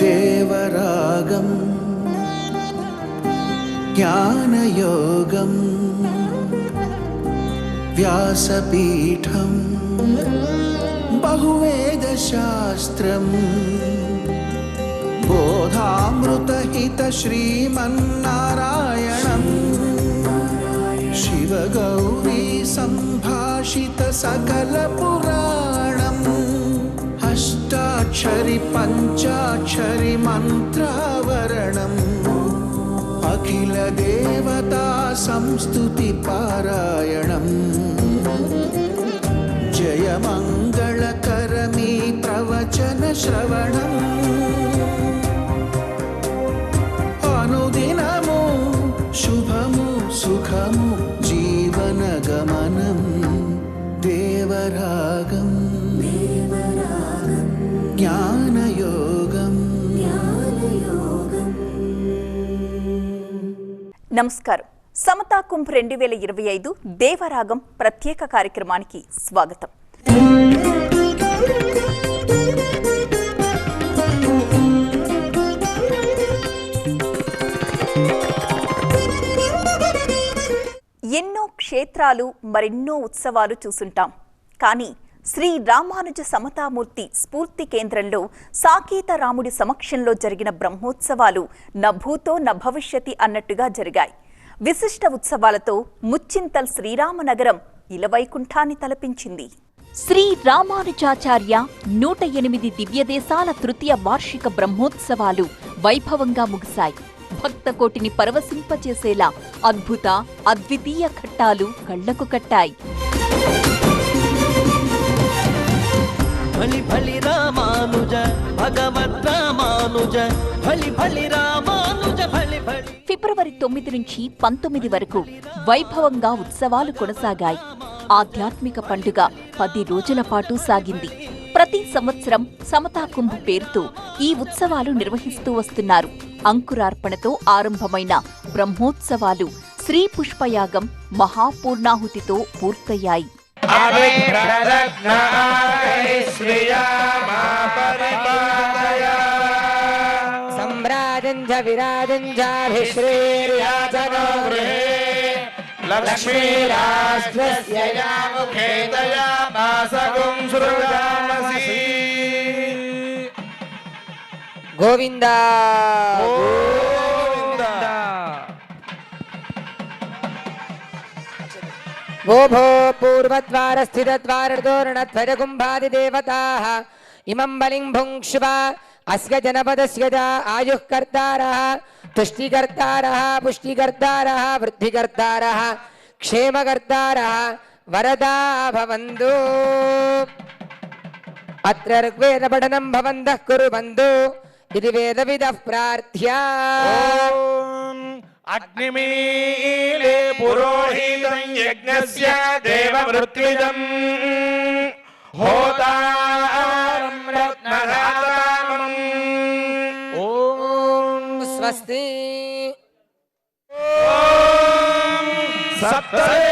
देवरागम् ज्ञानयोगम् व्यासपीठं बहुवेदशास्त्रम् बोधामृतहितश्रीमन्नारायणम् शिवगौरी सम् భాషిత సకల పురాణం. అష్టాక్షరి పంచాక్షరి మంత్రావరణం. అఖిల దేవతా సంస్థుతి పారాయణం. జయమంగళకరమీ ప్రవచన శ్రవణం. దేవరాగం జ్ఞానయోగం. నమస్కారం. సమతా కుంభ్ రెండు వేల ఇరవై ఐదు దేవరాగం ప్రత్యేక కార్యక్రమానికి స్వాగతం. ఎన్నో క్షేత్రాలు మరెన్నో ఉత్సవాలు చూసుంటాం. కానీ శ్రీ రామానుజ సమతామూర్తి స్ఫూర్తి కేంద్రంలో సాకేత రాముడి సమక్షంలో జరిగిన బ్రహ్మోత్సవాలు నభూతో నభవిష్యతి అన్నట్టుగా జరిగాయి. విశిష్ట ఉత్సవాలతో ముచ్చింతల్ శ్రీరామనగరం ఇలవైకుంఠాన్ని తలపించింది. శ్రీ రామానుజాచార్య నూట ఎనిమిది దివ్యదేశాల తృతీయ వార్షిక బ్రహ్మోత్సవాలు వైభవంగా ముగిశాయి. భక్త కోటిని పరవశింపచేసేలా అద్భుత అద్వితీయ ఘట్టాలు కళ్ళకు కట్టాయి. ఫలి ఫలి రామానుజ భగవద్ రామానుజ ఫలి ఫలి రామానుజ ఫలి ఫలి ఫిబ్రవరి తొమ్మిది నుంచి పంతొమ్మిది వరకు వైభవంగా ఉత్సవాలు కొనసాగాయి. ఆధ్యాత్మిక పండుగ పది రోజుల పాటు సాగింది. ప్రతి సంవత్సరం సమతా కుంభ్ పేరుతో ఈ ఉత్సవాలు నిర్వహిస్తూ వస్తున్నారు. అంకురార్పణతో ఆరంభమైన బ్రహ్మోత్సవాలు శ్రీ పుష్పయాగం మహాపూర్ణాహుతితో పూర్తయ్యాయి. सम्राजं च विराजं चाभिश्रीर्याचनो गृहे लक्ष्मीराष्ट्रस्य या मुखे तया वासगुं सृजामसि गोविन्द। वो भो पूर्वद्वारस्थितद्वारतोरणध्वजकुम्भादिदेवताः इमं बलिं भुङ्क्ष्व अस्य जनपदस्य च आयुः कर्तारः तुष्टिकर्तारः पुष्टिकर्तारः वृद्धिकर्तारः क्षेमकर्तारः वरदा भवन्तु अत्र ऋग्वेदपठनं भवन्तः कुर्वन्तु इति वेदविदः प्रार्थ्या అగ్నిమీలే పురోహితం యజ్ఞస్య దేవమృత్విదం హోతారం రత్నరాతారం ఓం స్వస్తి. సప్తదే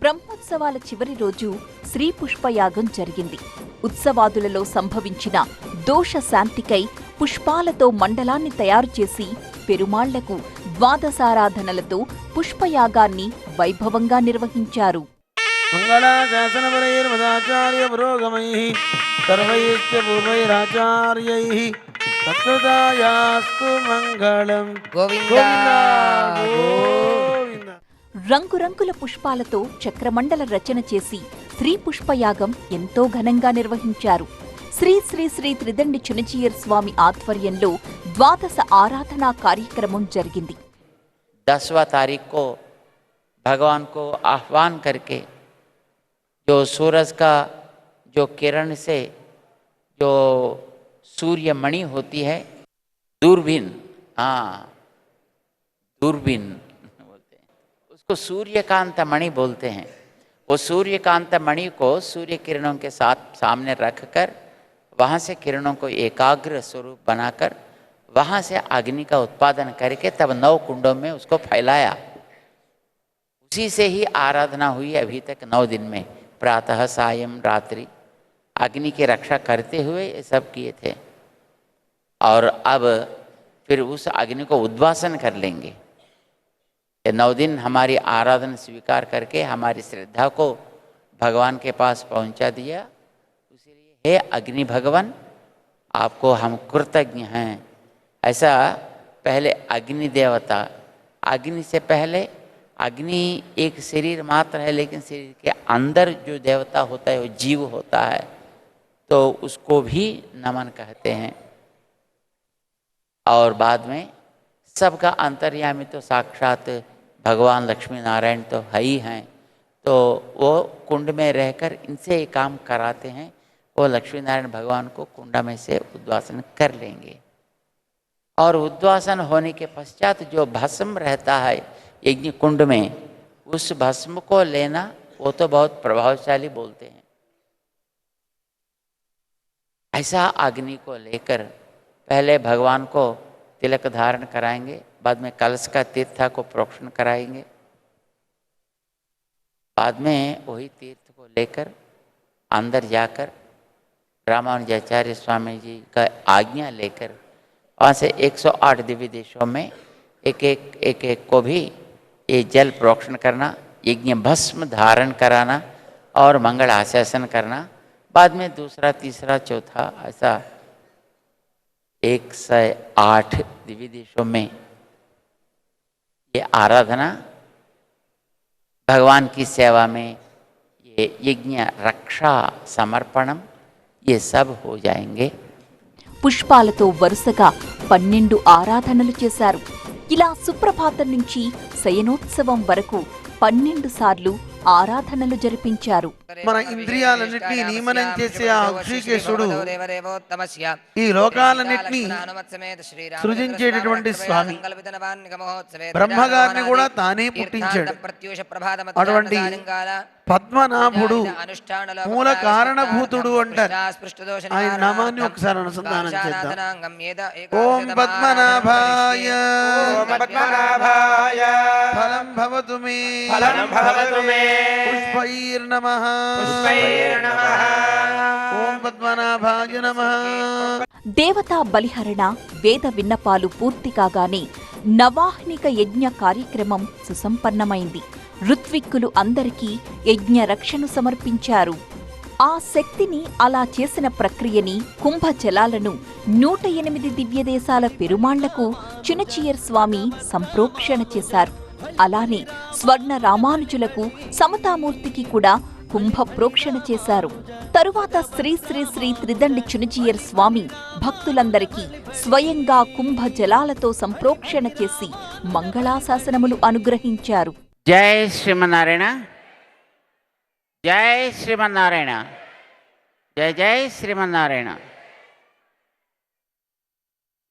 బ్రహ్మోత్సవాల చివరి రోజు శ్రీ పుష్పయాగం జరిగింది. ఉత్సవాదులలో సంభవించిన దోష శాంతికై పుష్పాలతో మండలాన్ని తయారు చేసి పెరుమాళ్ళకు ద్వాదశారాధనలతో పుష్పయాగాన్ని వైభవంగా నిర్వహించారు. మంగళం. గోవింద. గోవింద రంగురంగుల పుష్పాలతో చక్రమండల రచన చేసి శ్రీ పుష్పయాగం ఎంతో ఘనంగా నిర్వహించారు శ్రీ శ్రీ శ్రీ త్రిదండి చునచీయర్ స్వామి ఆధ్వర్యంలో ద్వాదశ ఆరాధనా కార్యక్రమం జరిగింది दसवा तारीख को भगवान को आह्वान करके जो सूरज का जो किरण से जो सूर्य मणि होती है दूरबीन हाँ दूरबीन बोलते हैं उसको सूर्यकांत मणि बोलते हैं। वो सूर्यकांत मणि को सूर्य किरणों के साथ सामने रखकर, वहाँ से किरणों को एकाग्र स्वरूप बनाकर, वहाँ से अग्नि का उत्पादन करके तब नौ कुंडों में उसको फैलाया। उसी से ही आराधना हुई अभी तक नौ दिन में। प्रातः, सायं, रात्रि, अग्नि की रक्षा करते हुए ये सब किए थे। और अब फिर उस अग्नि को उद्वासन कर लेंगे। ये नौ दिन हमारी आराधना स्वीकार करके हमारी श्रद्धा को भगवान के पास पहुँचा दिया। इसलिए हे अग्नि भगवान, आपको हम कृतज्ञ हैं। ऐसा पहले अग्नि देवता, अग्नि से पहले अग्नि एक शरीर मात्र है, लेकिन शरीर के अंदर जो देवता होता है, वो जीव होता है तो उसको भी नमन कहते हैं। और बाद में सबका अंतर्यामी तो साक्षात भगवान लक्ष्मी नारायण तो है ही हैं। तो वो कुंड में रहकर इनसे ये काम कराते हैं। वो लक्ष्मी नारायण भगवान को कुंड में से उद्वासन कर लेंगे। और उद्वासन होने के पश्चात जो भस्म रहता है यज्ञ कुंड में, उस भस्म को लेना वो तो बहुत प्रभावशाली बोलते हैं। ऐसा अग्नि को लेकर पहले भगवान को तिलक धारण कराएँगे। बाद में कलश का तीर्था को प्रोक्षण कराएँगे। बाद में वही तीर्थ को लेकर अंदर जाकर रामानुजाचार्य स्वामी जी का आज्ञा लेकर वहाँ से 108 दिव्य देशों में एक एक एक एक को भी ये जल प्रोक्षण करना, यज्ञ भस्म धारण कराना और मंगल आशासन करना। बाद में दूसरा, तीसरा, चौथा, ऐसा एक सौ आठ दिव्य देशों में ये आराधना भगवान की सेवा में ये यज्ञ रक्षा समर्पणम ये सब हो जाएंगे పుష్పాలతో వరుసగా పన్నెండు ఆరాధనలు చేశారు ఇలా సుప్రభాతం నుంచి శయనోత్సవం వరకు పన్నెండు సార్లు ఆరాధనలు జరిపించారు. మన ఇంద్రియాలన్నింటినీ నియమనం చేసే ఆ ఋషికేశుడు ఈ లోకాలన్నింటినీ సృజించేటటువంటి స్వామి బ్రహ్మగారిని కూడా తానే పుట్టించాడు. అటువంటి పద్మనాభుడు మూల కారణభూతుడు అంటారు ఆయన నామాన్ని ఒకసారి అనుసంధానం చేద్దాం. ఓం పద్మనాభాయ. పద్మనాభాయ. ఫలం భవతు మే. ఫలం భవతు మే. పుష్పైర్నమః. పుష్పైర్నమః. ఓం పద్మనాభాయ నమః. దేవతా బలిహరణ వేద విన్నపాలు పూర్తి కాగానే నవాహ్నిక యజ్ఞ కార్యక్రమం సుసంపన్నమైంది. ఋత్విక్కులు అందరికీ యజ్ఞరక్షను సమర్పించారు. ఆ శక్తిని అలా చేసిన ప్రక్రియని కుంభజలాలను నూట ఎనిమిది దివ్యదేశాల పెరుమాళ్ళకు చునచియర్ స్వామి సంప్రోక్షణ చేశారు. అలానే స్వర్ణ రామానుజులకు సమతామూర్తికి కూడా కుంభ ప్రోక్షణ చేశారు. తరువాత శ్రీ శ్రీ శ్రీ త్రిదండి చునచీయర్ స్వామి భక్తులందరికీ స్వయంగా కుంభ జలాలతో సంప్రోక్షణ చేసి మంగళాశాసనములు అనుగ్రహించారు. జై శ్రీమన్నారాయణ. జై శ్రీమన్నారాయణ. జై జై శ్రీమన్నారాయణ.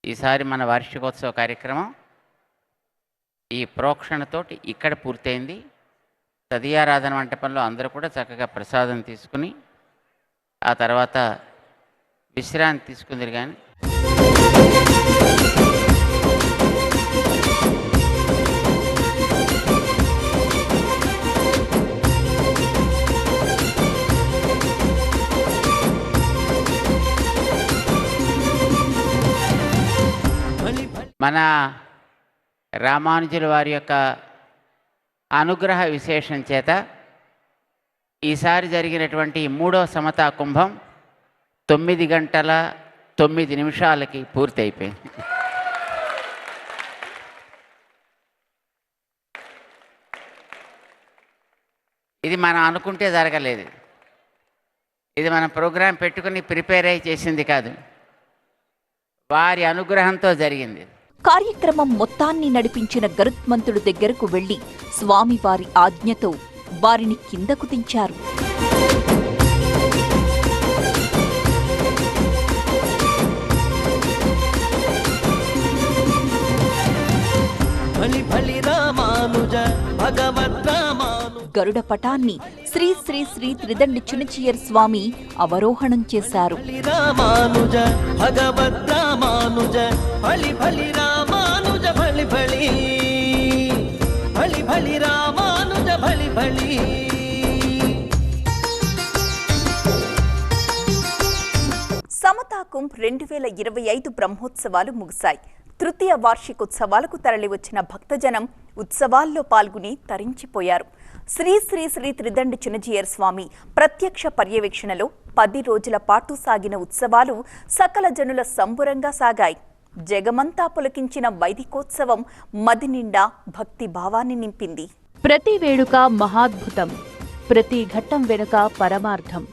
ఈసారి మన వార్షికోత్సవ కార్యక్రమం ఈ ప్రోక్షణతోటి ఇక్కడ పూర్తయింది. తదియారాధన మంటపంలో అందరూ కూడా చక్కగా ప్రసాదం తీసుకుని ఆ తర్వాత విశ్రాంతి తీసుకుందరు కానీ మన రామానుజుల వారి యొక్క అనుగ్రహ విశేషం చేత ఈసారి జరిగినటువంటి మూడో సమతా కుంభం తొమ్మిది గంటల తొమ్మిది నిమిషాలకి పూర్తయిపోయింది. ఇది మనం అనుకుంటే జరగలేదు. ఇది మనం ప్రోగ్రాం పెట్టుకుని ప్రిపేర్ అయి చేసింది కాదు. వారి అనుగ్రహంతో జరిగింది. కార్యక్రమం మొత్తాన్ని నడిపించిన గరుత్మంతుడు దగ్గరకు వెళ్ళి స్వామివారి ఆజ్ఞతో వారిని కిందకు దించారు. ఫలి ఫలి రామ గరుడ పటాన్ని శ్రీ శ్రీ శ్రీ త్రిదండి చునచియర్ స్వామి అవరోహణం చేశారు. సమతా కుంభ్ రెండు వేల ఇరవై ఐదు బ్రహ్మోత్సవాలు ముగిశాయి. తృతీయ వార్షికోత్సవాలకు తరలివచ్చిన భక్తజనం ఉత్సవాల్లో పాల్గొని తరించిపోయారు. శ్రీ శ్రీ శ్రీ త్రిదండి చునజీయర్ స్వామి ప్రత్యక్ష పర్యవేక్షణలో పది రోజుల పాటు సాగిన ఉత్సవాలు సకల జనుల సంబురంగా సాగాయి. జగమంతా పులకించిన వైదికోత్సవం మది నిండా భక్తి భావాన్ని నింపింది. ప్రతి వేడుక మహాద్భుతం ప్రతి ఘట్టం వెనుక పరమార్థం.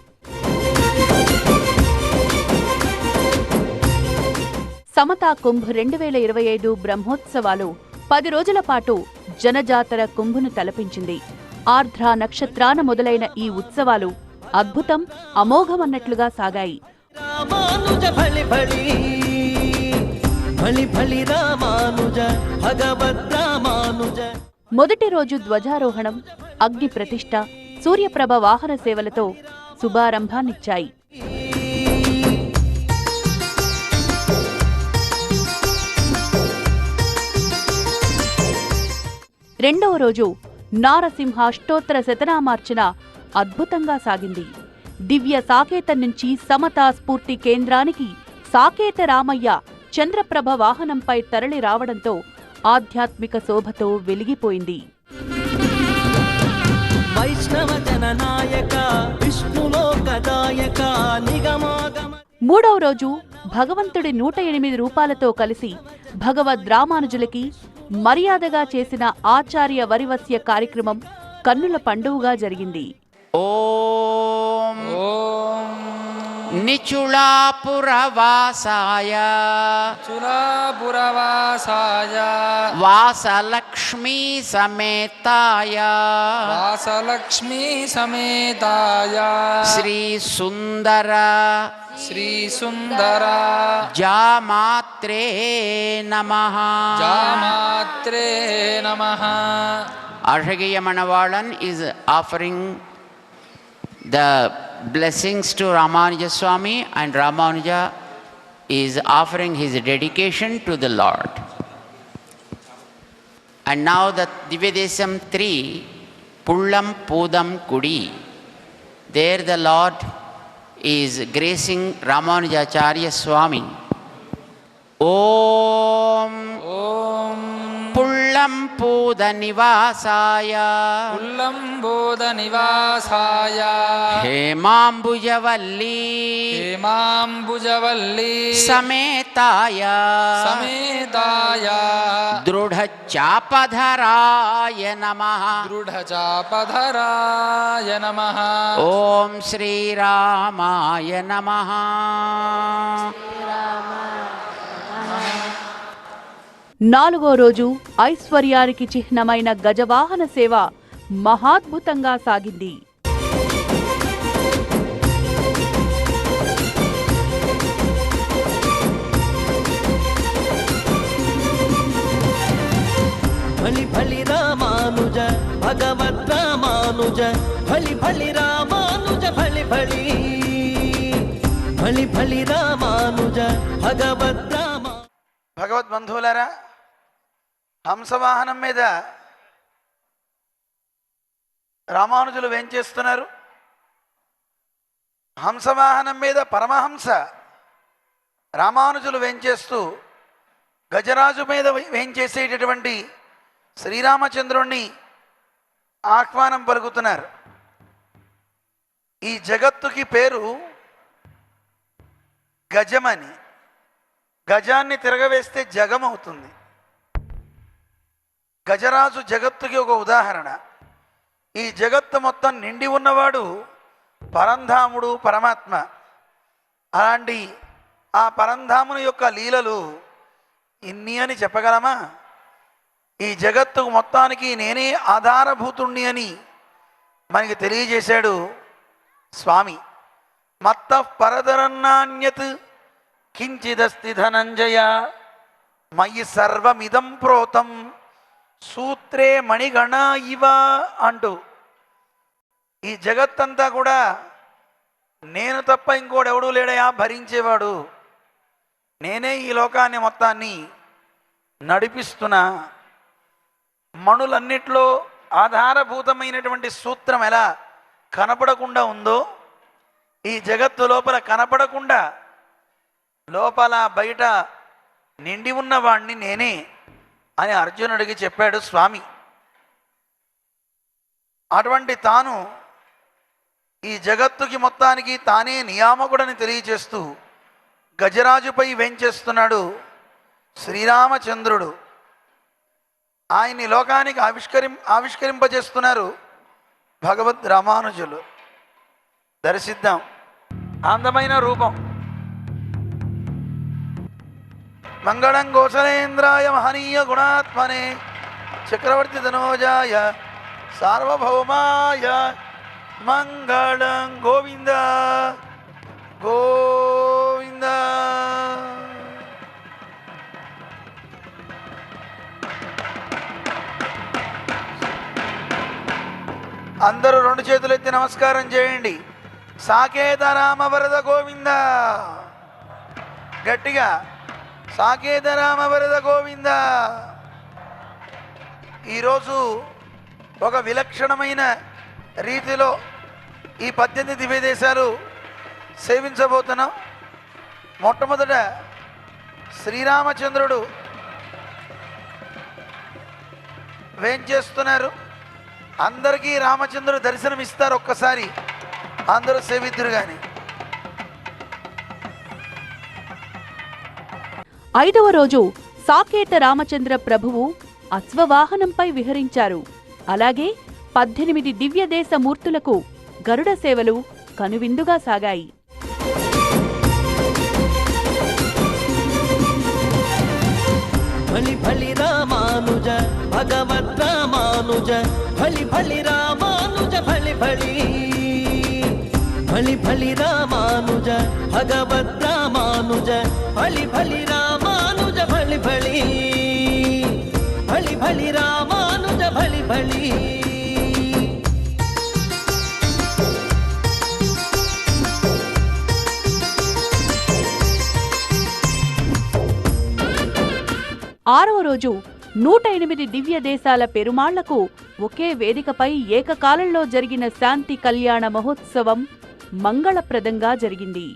సమతా కుంభ్ రెండు వేల ఇరవై ఐదు బ్రహ్మోత్సవాలు పది రోజుల పాటు జనజాతర కుంభును తలపించింది. ఆర్ద్ర నక్షత్రాన మొదలైన ఈ ఉత్సవాలు అద్భుతం అమోఘమన్నట్లుగా సాగాయి. మొదటి రోజు ధ్వజారోహణం అగ్ని ప్రతిష్ట సూర్యప్రభ వాహన సేవలతో శుభారంభాన్నిచ్చాయి. రెండవ రోజు నారసింహ అష్టోత్తర శతనామార్చన అద్భుతంగా సాగింది. దివ్య సాకేతం నుంచి సమతా స్ఫూర్తి కేంద్రానికి సాకేత రామయ్య చంద్రప్రభ వాహనంపై తరలి రావడంతో ఆధ్యాత్మిక శోభతో వెలిగిపోయింది. వైష్ణవ జననాయక విష్ణులోకదాయక నిగమాగమ మూడవ రోజు భగవంతుడి నూట ఎనిమిది రూపాలతో కలిసి భగవద్ రామానుజులకి మర్యాదగా చేసిన ఆచార్య వరివస్య కార్యక్రమం కన్నుల పండువుగా జరిగింది. ఓ నిచుళాపురవాసాయ. చురాపురవాసాయ వాసలక్ష్మీ సమేతాయ. వాసలక్ష్మీ సమేతాయ. శ్రీ సుందర శ్రీ సుందర జామాత్రే నమ. జామాత్రే నమః. Ashagya Manavalan is offering the blessings to Ramanuja Swami and Ramanuja is offering his dedication to the Lord. And now the Divyadesam 3, Pullam Pudam Kudi. There the Lord is gracing Ramanujacharya Swami. Om Om Puda Nivasaya ఉల్లంబోధ నివాసాయ Hemambujavalli హేమాంబుజవల్లి Sametaya సమేతాయ Drudhachapadaharaya Namaha దృఢచాపధరాయ నమః Om Sri Ramaya Namaha నాలుగో రోజు ఐశ్వర్యానికి చిహ్నమైన గజవాహన సేవ మహాద్భుతంగా సాగింది. ఫలి ఫలి రామానుజ భగవద్ రామానుజ రామానుజ రామా భగవద్ బంధువులారా హంసవాహనం మీద రామానుజులు వేంచేస్తున్నారు హంసవాహనం మీద పరమహంస రామానుజులు వేంచేస్తూ గజరాజు మీద వేంచేసేటటువంటి శ్రీరామచంద్రుణ్ణి ఆహ్వానం పలుకుతున్నారు. ఈ జగత్తుకి పేరు గజమని. గజాన్ని తిరగవేస్తే జగం అవుతుంది గజరాజు జగత్తుకి ఒక ఉదాహరణ. ఈ జగత్తు మొత్తం నిండి ఉన్నవాడు పరంధాముడు పరమాత్మ. అలాంటి ఆ పరంధాముని యొక్క లీలలు ఇన్ని అని చెప్పగలమా? ఈ జగత్తుకు మొత్తానికి నేనే ఆధారభూతుణ్ణి అని మనకి తెలియజేశాడు స్వామి. మత్త పరదరన్నాన్యత్ కించిదస్తి ధనంజయ మయి సర్వమిదం ప్రోతం. సూత్రే మణిగణ ఇవ అంటూ. ఈ జగత్తంతా కూడా నేను తప్ప ఇంకోడెవడూ లేడయా? భరించేవాడు. నేనే ఈ లోకాన్ని మొత్తాన్ని నడిపిస్తున్నా మణులన్నిట్లో ఆధారభూతమైనటువంటి సూత్రం ఎలా కనపడకుండా ఉందో ఈ జగత్తు లోపల కనపడకుండా లోపల బయట నిండి ఉన్నవాణ్ణి నేనే అని అర్జునుడికి చెప్పాడు స్వామి అటువంటి తాను ఈ జగత్తుకి మొత్తానికి తానే నియామకుడని తెలియచేస్తూ గజరాజుపై వెంచేస్తున్నాడు శ్రీరామచంద్రుడు. ఆయన్ని లోకానికి ఆవిష్కరిం ఆవిష్కరింపజేస్తున్నారు భగవద్ రామానుజులు. దర్శిద్దాం. అందమైన రూపం. మంగళం గోసలేంద్రాయ మహనీయ గుణాత్మనే. చక్రవర్తి ధనోజాయ సార్వభౌమాయ మంగళం గోవింద. గోవింద. అందరూ రెండు చేతులు ఎత్తి నమస్కారం చేయండి. సాకేత రామ వరద గోవింద. గట్టిగా. సాకేత రామ వరద గోవింద. ఈరోజు ఒక విలక్షణమైన రీతిలో ఈ పద్దెనిమిది దివ్యదేశాలు సేవించబోతున్నాం. మొట్టమొదట శ్రీరామచంద్రుడు వేంచేస్తున్నారు అందరికీ రామచంద్రుడు దర్శనం ఇస్తారు ఒక్కసారి. అందరూ సేవిద్దురు కానీ ఐదవ రోజు సాకేత రామచంద్ర ప్రభువు అశ్వవాహనంపై విహరించారు. అలాగే పద్దెనిమిది దివ్యదేశ మూర్తులకు గరుడ సేవలు కనువిందుగా సాగాయి. ఫలి రామానుజ భగవద్ రామానుజ ఫలి రామానుజ ఫలి రామానుజ భగవద్ రామానుజ ఫలి బలి బలి బలి రామానుజ బలి బలి ఆరవ రోజు నూట ఎనిమిది దివ్య దేశాల పెరుమాళ్ళకు ఒకే వేదికపై ఏకకాలంలో జరిగిన శాంతి కళ్యాణ మహోత్సవం మంగళప్రదంగా జరిగింది.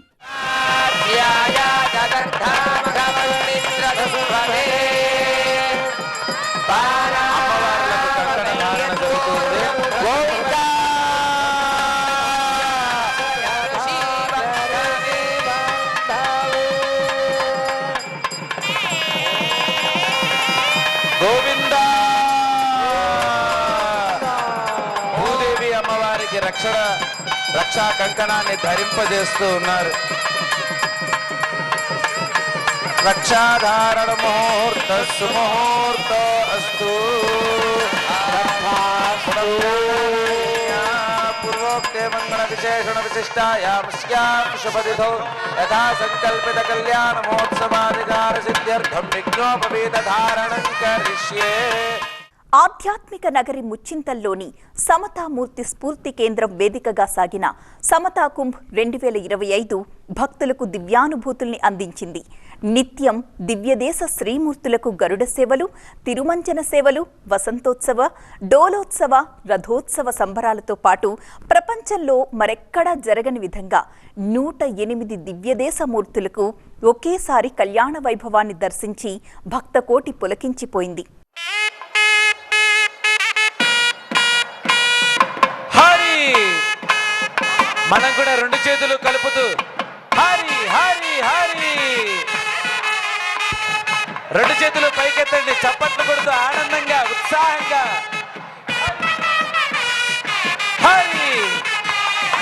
రక్షణ రక్షా కంకణాన్ని ధరింపజేస్తూ ఉన్నారు. రక్షాధారణ ముహూర్త సుముహూర్త అస్తు పూర్వోక్తే మంగళ విశేషణ విశిష్టాయాం స్యాం శుభదిథో యథా సంకల్పిత కళ్యాణ మహోత్సవాధికార సిద్ధ్యర్థం విఘ్నోపవీత ధారణం కరిష్యే ఆధ్యాత్మిక నగరి ముచ్చింతల్లోని సమతామూర్తి స్ఫూర్తి కేంద్రం వేదికగా సాగిన సమతా కుంభ్ రెండు వేల ఇరవై ఐదు భక్తులకు దివ్యానుభూతుల్ని అందించింది. నిత్యం దివ్యదేశ శ్రీమూర్తులకు గరుడ సేవలు తిరుమంజన సేవలు వసంతోత్సవ డోలోత్సవ రథోత్సవ సంబరాలతో పాటు ప్రపంచంలో మరెక్కడా జరగని విధంగా నూట ఎనిమిది దివ్యదేశ మూర్తులకు ఒకేసారి కళ్యాణ వైభవాన్ని దర్శించి భక్తకోటి పులకించిపోయింది. మనం కూడా రెండు చేతులు కలుపుతూ హరి హరి హరి! రెండు చేతులు పైకెత్తండి. చప్పట్లు కొడుతూ ఆనందంగా ఉత్సాహంగా. హరి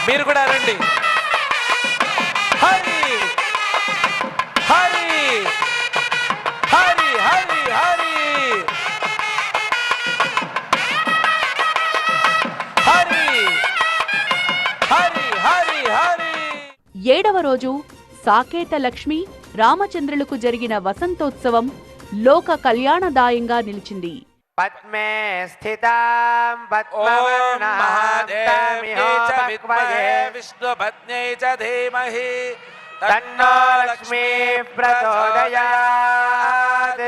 మీరు కూడా రండి. హరి హరి హరి హరి హరి హరి! హరి! హరి! హరి! ఏడవ రోజు సాకేత లక్ష్మి రామచంద్రులకు జరిగిన వసంతోత్సవం లోక కళ్యాణదాయంగా నిలిచింది. పద్మే స్థితాం పద్మవే విష్ణుపత్న్యై చ ధీమహి. తన్నో లక్ష్మీ ప్రచోదయాత్.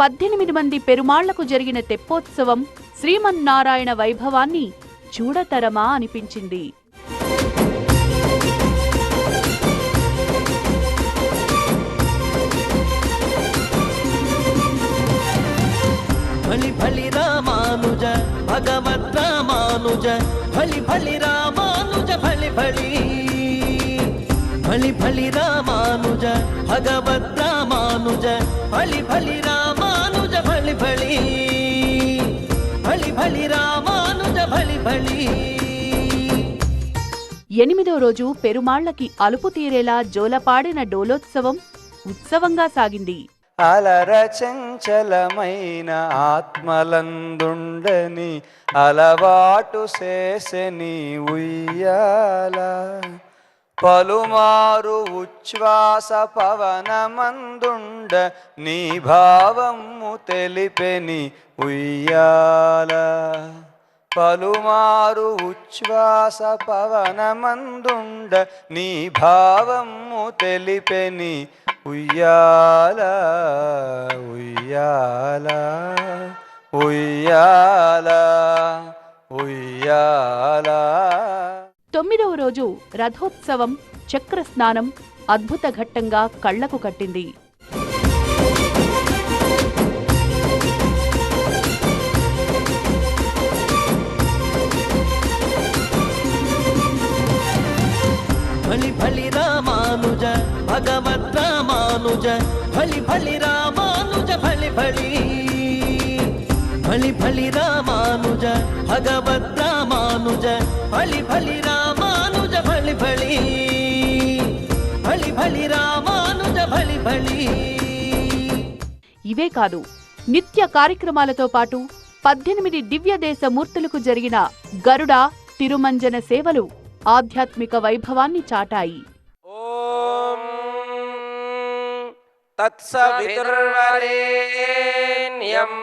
పద్దెనిమిది మంది పెరుమాళ్ళకు జరిగిన తెప్పోత్సవం శ్రీమన్నారాయణ వైభవాన్ని చూడతరమా అనిపించింది. బలి భలి రామానుజ భగవద్ రామానుజ భలి భలి రామానుజ భలి భలి భలి భలి రామానుజ భగవద్ రామానుజ భలి భలి రామానుజ భలి భలి భలి భలి రామానుజ భలి భలి ఎనిమిదో రోజు పెరుమాళ్ళకి అలుపు తీరేలా జోలపాడిన డోలోత్సవం ఉత్సవంగా సాగింది. అలర చంచలమైన ఆత్మలందుండని అలవాటు చేసని ఉయ్యాల. పలుమారు ఉచ్ఛ్వాస పవనమందుండ నీ భావము తెలిపెని ఉయ్యాల. పలుమారు ఉచ్ఛ్వాస పవనమందుండ నీ భావము తెలిపెని ఉయ్యాల ఉయ్యాల ఉయ్యాల ఉయ్యాల. తొమ్మిదవ రోజు రథోత్సవం చక్ర స్నానం అద్భుత ఘట్టంగా కళ్ళకు కట్టింది. రామానుజ భగవద్ రామానుజ భలి భలి రామానుజ భలి భలి భలి భలి రామానుజ భగవద్ రామానుజ భలి భలి రామానుజ భలి భలి భలి భలి రామానుజ భలి భలి ఇవే కాదు నిత్య కార్యక్రమాలతో పాటు పద్దెనిమిది దివ్య దేశ మూర్తులకు జరిగిన గరుడ తిరుమంజన సేవలు ఆధ్యాత్మిక వైభవాన్ని చాటాయి. तत्सवितुर्वरेण्यं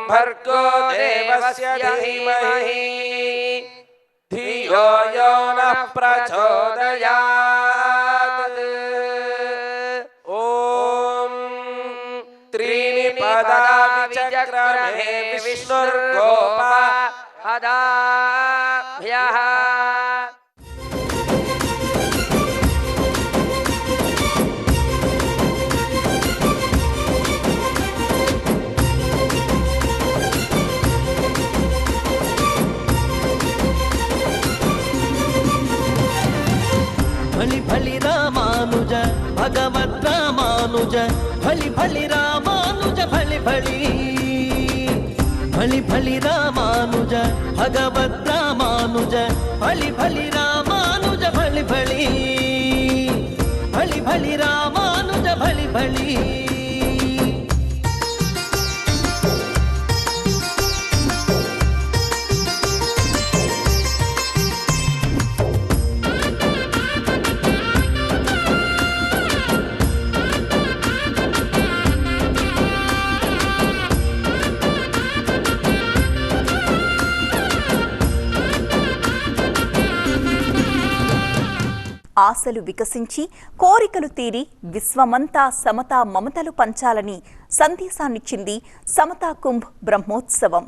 भर्गो देवस्य धीमहि। धियो यो न प्रचोदयात्। ॐ त्रीणि पदा विचक्रमे विष्णुर्गोपा पदाभ्यः బలి రామానుజ భగవద్ రామానుజ బలి బలి రామానుజ బలి బలి బలి బలి రామానుజ భగవద్ రామానుజ బలి బలి రామానుజ బలి బలి బలి బలి రామానుజ బలి బలి ఆశలు వికసించి కోరికలు తీరి విశ్వమంతా సమతా మమతలు పంచాలని సందేశాన్నిచ్చింది సమతా కుంభ్ బ్రహ్మోత్సవం.